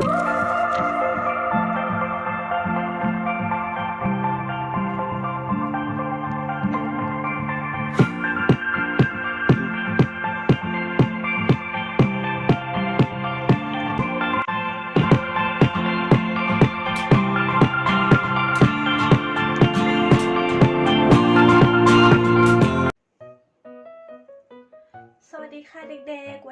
ส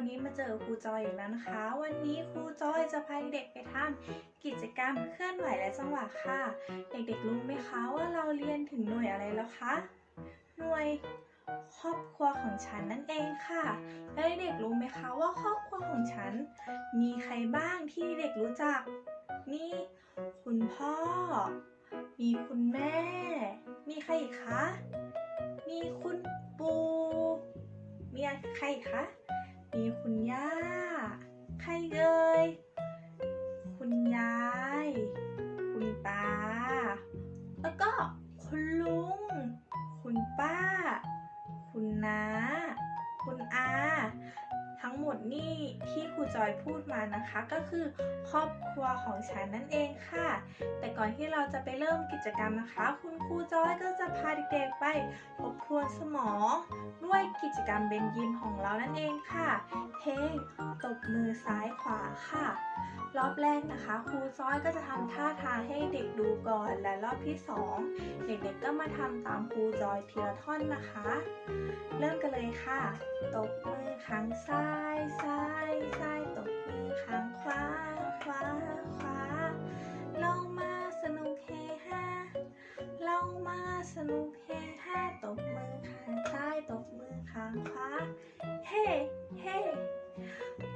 นี้มาเจอครูจอยอีกแล้วนะคะ วันนี้ครูจอยจะพาเด็กไปทำกิจกรรมเคลื่อนไหวและจังหวะค่ะ เด็กๆรู้ไหมคะว่าเราเรียนถึงหน่วยอะไรแล้วคะ หน่วยครอบครัวของฉันนั่นเองค่ะ แล้วเด็กๆรู้ไหมคะว่าครอบครัวของฉัน มีใครบ้างที่เด็กรู้จักมีคุณพ่อ มีคุณแม่ มีใครอีกคะ มีคุณปู่มีใครอีกคะ มีคุณย่า ใครเอ่ยคุณยาย จอยพูดมานะคะ ก็คือครอบครัวของฉันนั่นเองค่ะ แต่ก่อนที่เราจะไปเริ่มกิจกรรมนะคะ คุณครูจอยก็จะพาเด็กๆไปทบทวนสมอง ด้วยกิจกรรมเบนยิมของเรานั่นเองค่ะเพลงตบมือซ้ายขวาค่ะ รอบแรกนะคะ ครูซ้อยก็จะทำท่าทางให้เด็กดูก่อน และรอบที่สองเด็กๆก็มาทำตามครูจอยทีละท่อนนะคะ เริ่มกันเลยค่ะ ตบมือข้างซ้ายซ้ายซ้ายตบมือข้างขวาขวาขวาเรามาสนุกเฮฮาเรามาสนุกเฮฮาตบมือข้างซ้ายตบมือข้างขวาเฮ้เฮ้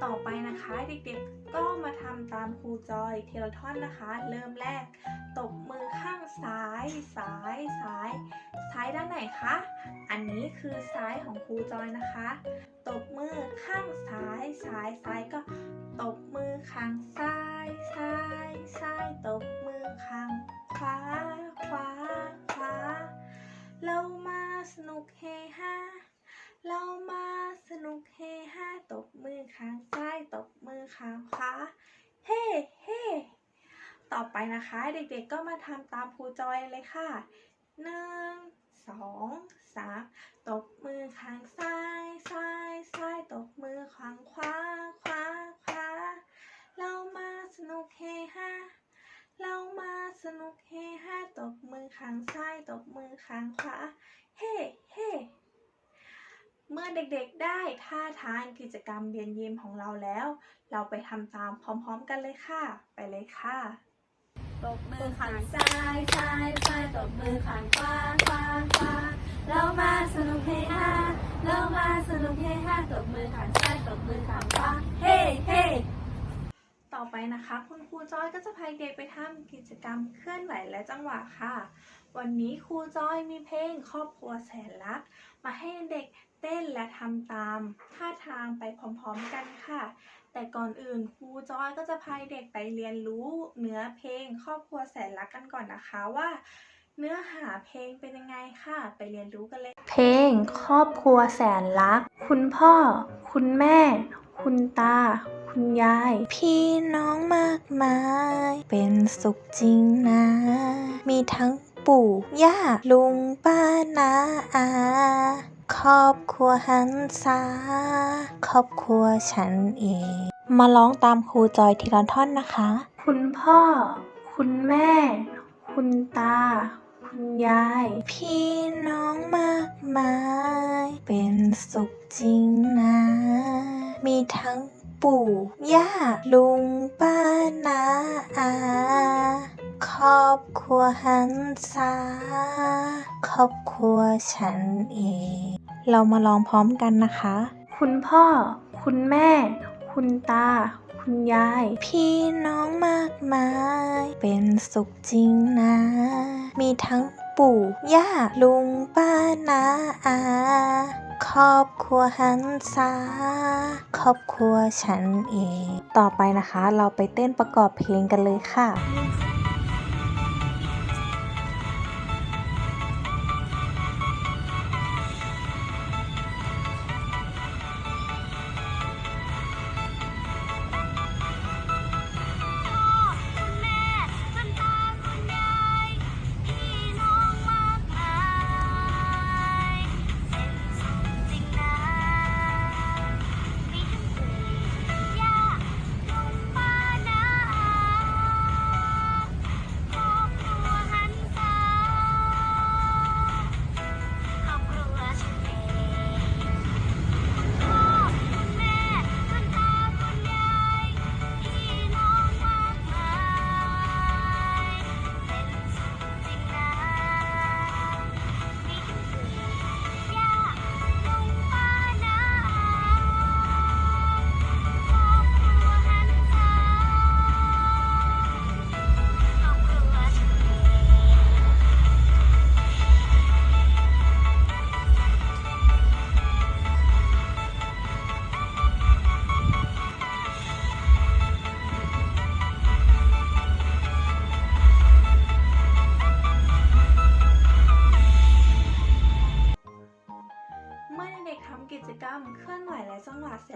ต่อไปนะคะเด็กๆก็มาทำตามครูจอยทีละท่อนนะคะ เริ่มแรก ตบมือข้าง ซ้ายซ้ายซ้ายซ้ายด้านไหนคะ อันนี้คือซ้ายของครูจอยนะคะ ตบมือข้างซ้ายซ้ายซ้ายก็ตบมือข้างซ้ายซ้ายซ้ายตบมือข้างขวาขวาขวาเรามาสนุกเฮฮาเรามาสนุกเฮฮาตบมือข้างซ้ายตบมือข้างขวา อไปนะคะ เด็กๆก็มาทำตามครูจอยเลยค่ะหนึ่งสองสามตบมือข้างซ้ายซ้ายซ้ายตบมือข้างขวาขวาขวาเรามาสนุกเฮฮาเรามาสนุกเฮฮาตบมือข้างซ้ายตบมือข้างขวาเฮ้เฮ้เมื่อเด็กๆได้ท่าทางกิจกรรมเบียนยิมของเราแล้ว เราไปทำตามพร้อมๆกันเลยค่ะ ไปเลยค่ะ ตบมือข้างซ้ายซ้ายซ้ายตบมือข้างขวาขวาขวาเรามาสนุกเฮฮาเรามาสนุกเฮฮาตบมือข้างซ้ายตบมือข้างขวาเฮ้เฮ้ต่อไปนะคะ คุณครูจอยก็จะพาเด็กไปทำกิจกรรมเคลื่อนไหวและจังหวะค่ะ วันนี้ครูจอยมีเพลงครอบครัวแสนรัก มาให้เด็กเต้นและทำตามท่าทางไปพร้อมๆกันค่ะ แต่ก่อนอื่นครูจอยก็จะพาเด็กไปเรียนรู้เนื้อเพลงครอบครัวแสนรักกันก่อนนะคะว่า เนื้อหาเพลงเป็นยังไงค่ะ ไปเรียนรู้กันเลย เพลงครอบครัวแสนรัก คุณพ่อ คุณแม่ คุณตา คุณยาย พี่น้องมากมาย เป็นสุขจริงนะ มีทั้งปู่ ย่า ลุง ป้า นาอา ครอบครัวหันษาครอบครัวฉันเอง มาร้องตามครูจอยทีละท่อนนะคะ คุณพ่อ คุณแม่ คุณตา คุณยาย พี่น้องมากมาย เป็นสุขจริงนะ มีทั้งปู่ย่าลุงป้านาอาครอบครัวหันษาครอบครัวฉันเอง เรามาลองพร้อมกันนะคะ คุณพ่อ คุณแม่ คุณตา คุณยาย พี่น้องมากมาย เป็นสุขจริงนะ มีทั้งปู่ย่าลุงป้านาอาครอบครัวหันษาครอบครัวฉันเอง ต่อไปนะคะ เราไปเต้นประกอบเพลงกันเลยค่ะ เคลื่อนไหว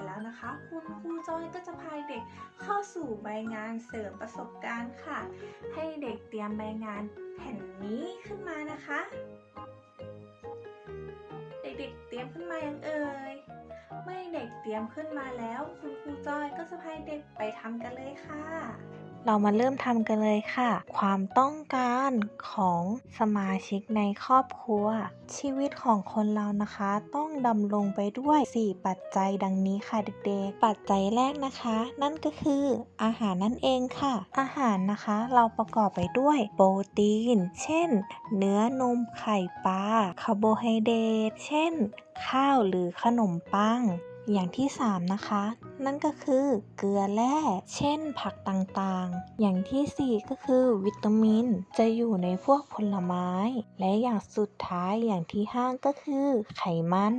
แล้วนะคะ คุณครูจอยก็จะพาเด็กเข้าสู่ใบงานเสริมประสบการณ์ค่ะ ให้เด็กเตรียมใบงานแผ่นนี้ขึ้นมานะคะ เด็กๆเตรียมขึ้นมายังเอ่ยเมื่อเด็กเตรียมขึ้นมาแล้ว คุณครูจอยก็จะพาเด็กไปทำกันเลยค่ะ เรามาเริ่มทำกันเลยค่ะ ความต้องการของสมาชิกในครอบครัว ชีวิตของคนเรานะคะ ต้องดำรงไปด้วย 4 ปัจจัยดังนี้ค่ะเด็กๆ ปัจจัยแรกนะคะ นั่นก็คืออาหารนั่นเองค่ะ อาหารนะคะเราประกอบไปด้วยโปรตีน เช่น เนื้อนมไข่ปลาคาร์โบไฮเดรตเช่น ข้าวหรือขนมปัง อย่างที่ 3 นะคะ นั่นก็คือเกลือแร่ เช่นผักต่างๆ อย่างทีสี่ 4 ก็คือวิตามิน จะอยู่ในพวกผลไม้ และอย่างสุดท้ายอย่างที่ 5 ก็คือไขมัน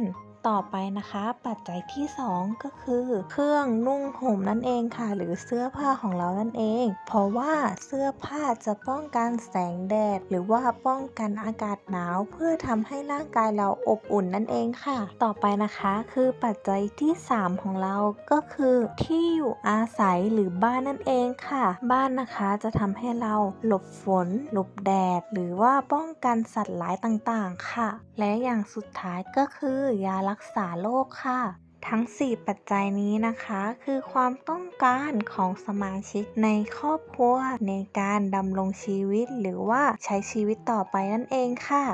ต่อไปนะคะ ปัจจัยที่ 2 ก็คือ เครื่องนุ่งห่มนั่นเองค่ะ หรือเสื้อผ้าของเรานั่นเอง เพราะว่าเสื้อผ้าจะป้องกันแสงแดด หรือว่าป้องกันอากาศหนาว เพื่อทำให้ร่างกายเราอบอุ่นนั่นเองค่ะ ต่อไปนะคะคือปัจจัยที่ 3 ของเราก็คือที่อยู่อาศัยหรือบ้านนั่นเองค่ะ บ้านนะคะจะทำให้เราหลบฝน หลบแดด หรือว่าป้องกันสัตว์ร้ายต่างๆ ค่ะ และอย่างสุดท้ายก็คือยารักษาโรคค่ะ ทั้ง 4 ปัจจัยนี้นะคะ คือความต้องการของสมาชิกในครอบครัวในการดำรงชีวิตหรือว่าใช้ชีวิตต่อไปนั่นเองค่ะ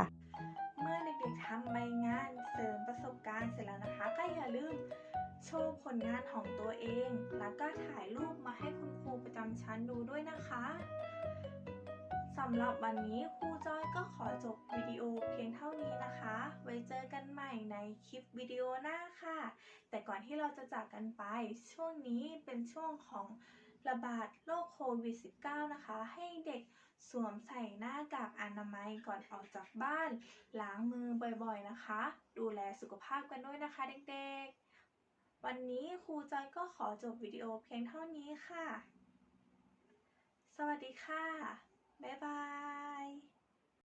เมื่อเด็กๆทำใบงานเสริมประสบการณ์เสร็จแล้วนะคะ ก็อย่าลืมโชว์ผลงานของตัวเอง แล้วก็ถ่ายรูปมาให้คุณครูประจำชั้นดูด้วยนะคะ สำหรับวันนี้ครูจอยก็ขอจบวิดีโอเพียงเท่านี้นะคะ ไว้เจอกันใหม่ในคลิปวิดีโอหน้าค่ะ แต่ก่อนที่เราจะจากกันไปช่วงนี้เป็นช่วงของระบาดโรคโควิด -19 นะคะ ให้เด็กสวมใส่หน้ากากอนามัยก่อนออกจากบ้าน ล้างมือบ่อยๆนะคะ ดูแลสุขภาพกันด้วยนะคะเด็กๆ วันนี้ครูจอยก็ขอจบวิดีโอเพียงเท่านี้ค่ะ สวัสดีค่ะ 拜拜。